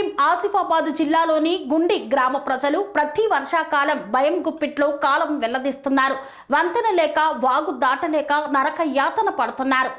భీం ఆసిఫాబాద్ జిల్లాలోని గుండి గ్రామ ప్రజలు ప్రతి వర్షాకాలం భయం గుప్పిట్లో కాలం వెల్లదీస్తున్నారు. వంతెన లేక వాగు దాటలేక నరక యాతన పడుతున్నారు.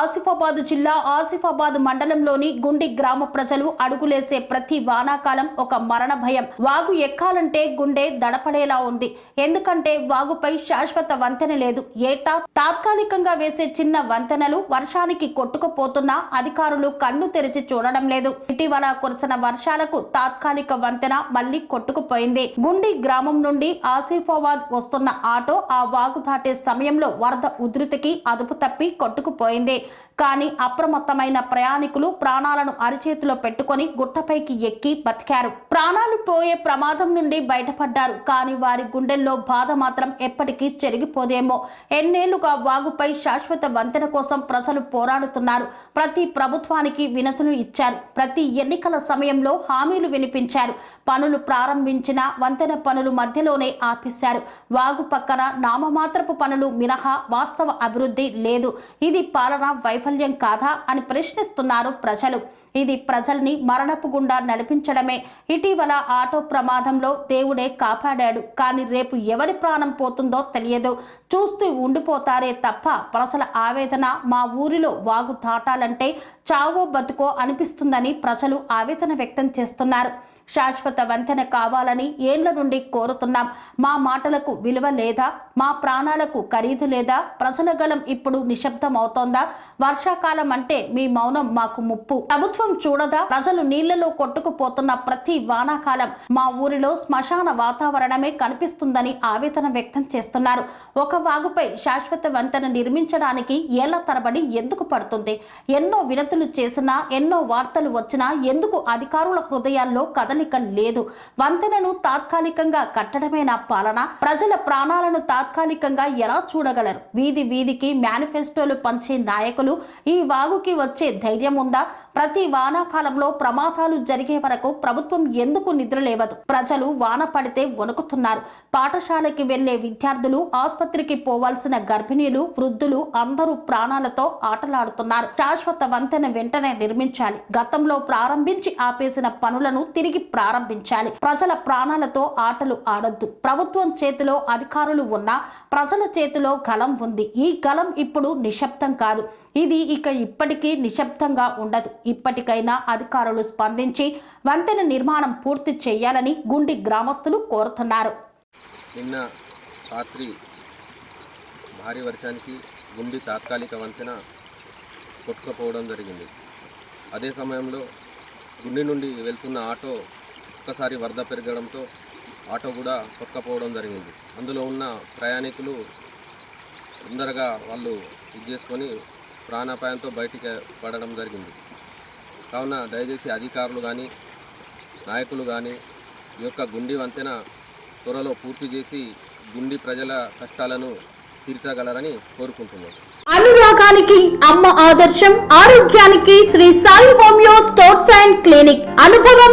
ఆసిఫాబాద్ జిల్లా ఆసిఫాబాద్ మండలంలోని గుండి గ్రామ ప్రజలు అడుగులేసే ప్రతి వానాకాలం ఒక మరణ భయం. వాగు ఎక్కాలంటే గుండె దడపడేలా ఉంది. ఎందుకంటే వాగుపై శాశ్వత వంతెన లేదు. ఏటా తాత్కాలికంగా వేసే చిన్న వంతెనలు వర్షానికి కొట్టుకుపోతున్నా అధికారులు కన్ను తెరిచి చూడడం లేదు. ఇటీవల కురిసిన వర్షాలకు తాత్కాలిక వంతెన మళ్ళీ కొట్టుకుపోయింది. గుండి గ్రామం నుండి ఆసిఫాబాద్ వస్తున్న ఆటో ఆ వాగు దాటే సమయంలో వరద ఉధృతికి అదుపు తప్పి కొట్టుకుపోయింది. కానీ అప్రమత్తమైన ప్రయాణికులు ప్రాణాలను అరిచేతిలో పెట్టుకొని గుట్టపైకి ఎక్కి బతికారు. ప్రాణాలు పోయే ప్రమాదం నుండి బయటపడ్డారు. కానీ వారి గుండెల్లో బాధ మాత్రం ఎప్పటికీ చెరిగిపోదేమో. ఎన్నేళ్ళుగా వాగుపై శాశ్వత వంతెన కోసం ప్రజలు పోరాడుతున్నారు. ప్రతి ప్రభుత్వానికి వినతులు ఇచ్చారు. ప్రతి ఎన్నికల సమయంలో హామీలు వినిపించారు. పనులు ప్రారంభించిన వంతెన పనులు మధ్యలోనే ఆపేశారు. వాగు పక్కన నామమాత్రపు పనులు మినహా వాస్తవ అభివృద్ధి లేదు. ఇది పాలన వైఫల్యం కాదా అని ప్రశ్నిస్తున్నారు ప్రజలు. ఇది ప్రజల్ని మరణపు గుండా నడిపించడమే. ఇటీవల ఆటో ప్రమాదంలో దేవుడే కాపాడాడు. కానీ రేపు ఎవరి ప్రాణం పోతుందో తెలియదు. చూస్తూ ఉండిపోతారే తప్ప ప్రజల ఆవేదన మా ఊరిలో వాగు దాటాలంటే చావో బతుకో అనిపిస్తుందని ప్రజలు ఆవేదన వ్యక్తం చేస్తున్నారు. శాశ్వత వంతెన కావాలని ఏండ్ల నుండి కోరుతున్నాం. మా మాటలకు విలువ లేదా మా ప్రాణాలకు ఖరీదు లేదా ప్రజల గలం ఇప్పుడు నిశ్శబ్దం అవుతోందా వర్షాకాలం అంటే మీ మౌనం మాకు ముప్పు. ప్రభుత్వం చూడదా? ప్రజలు నీళ్ళలో కొట్టుకుపోతున్న ప్రతి వానాకాలం మా ఊరిలో శ్మశాన వాతావరణమే కనిపిస్తుందని ఆవేదన వ్యక్తం చేస్తున్నారు. ఒక వాగుపై శాశ్వత వంతెన నిర్మించడానికి ఏళ్ళ తరబడి ఎందుకు పడుతుంది? ఎన్నో వినతులు చేసినా ఎన్నో వార్తలు వచ్చినా ఎందుకు అధికారుల హృదయాల్లో కదలిక లేదు. వంతెనను తాత్కాలికంగా కట్టడమేనా పాలన? ప్రజల ప్రాణాలను తాత్కాలికంగా ఎలా చూడగలరు? వీధి వీధికి మేనిఫెస్టోలు పంచే నాయకులు ఈ వాగుకి వచ్చే ధైర్యం ఉందా? ప్రతి వానాకాలంలో ప్రమాదాలు జరిగే వరకు ప్రభుత్వం ఎందుకు నిద్రలేవదు? ప్రజలు వాన పడితే వణుకుతున్నారు. పాఠశాలకి వెళ్ళే విద్యార్థులు ఆసుపత్రికి పోవాల్సిన గర్భిణీలు వృద్ధులు అందరూ ప్రాణాలతో ఆటలాడుతున్నారు. శాశ్వత వంతెన వెంటనే నిర్మించాలి. గతంలో ప్రారంభించి ఆపేసిన పనులను తిరిగి ప్రారంభించాలి. ప్రజల ప్రాణాలతో ఆటలు ఆడొద్దు. ప్రభుత్వం చేతిలో అధికారులు ఉన్నా ప్రజల చేతిలో గలం ఉంది. ఈ గలం ఇప్పుడు నిశ్శబ్దం కాదు. ఇది ఇక ఇప్పటికీ నిశ్శబ్దంగా ఉండదు. ఇప్పటికైనా అధికారులు స్పందించి వంతెన నిర్మాణం పూర్తి చేయాలని గుండి గ్రామస్తులు కోరుతున్నారు. నిన్న రాత్రి భారీ వర్షానికి గుండి తాత్కాలిక వంతెన కొట్టుకుపోవడం జరిగింది. అదే సమయంలో గుండి నుండి వెళ్తున్న ఆటో ఒక్కసారి వరద పెరగడంతో ఆటో కూడా కొట్టుకపోవడం జరిగింది. అందులో ఉన్న ప్రయాణికులు తొందరగా వాళ్ళు ఇది చేసుకొని ప్రాణాపాయంతో బయటికి పడడం జరిగింది. కావున దయచేసి అధికారులు కానీ నాయకులు కానీ ఈ యొక్క గుండి వంతెన త్వరలో పూర్తి చేసి గుండి ప్రజల కష్టాలను తీర్చగలరని కోరుకుంటున్నాను అనురాగానికి అమ్మ ఆదర్శం ఆరోగ్యానికి Shri Sai homeo stores and clinic అనుభవం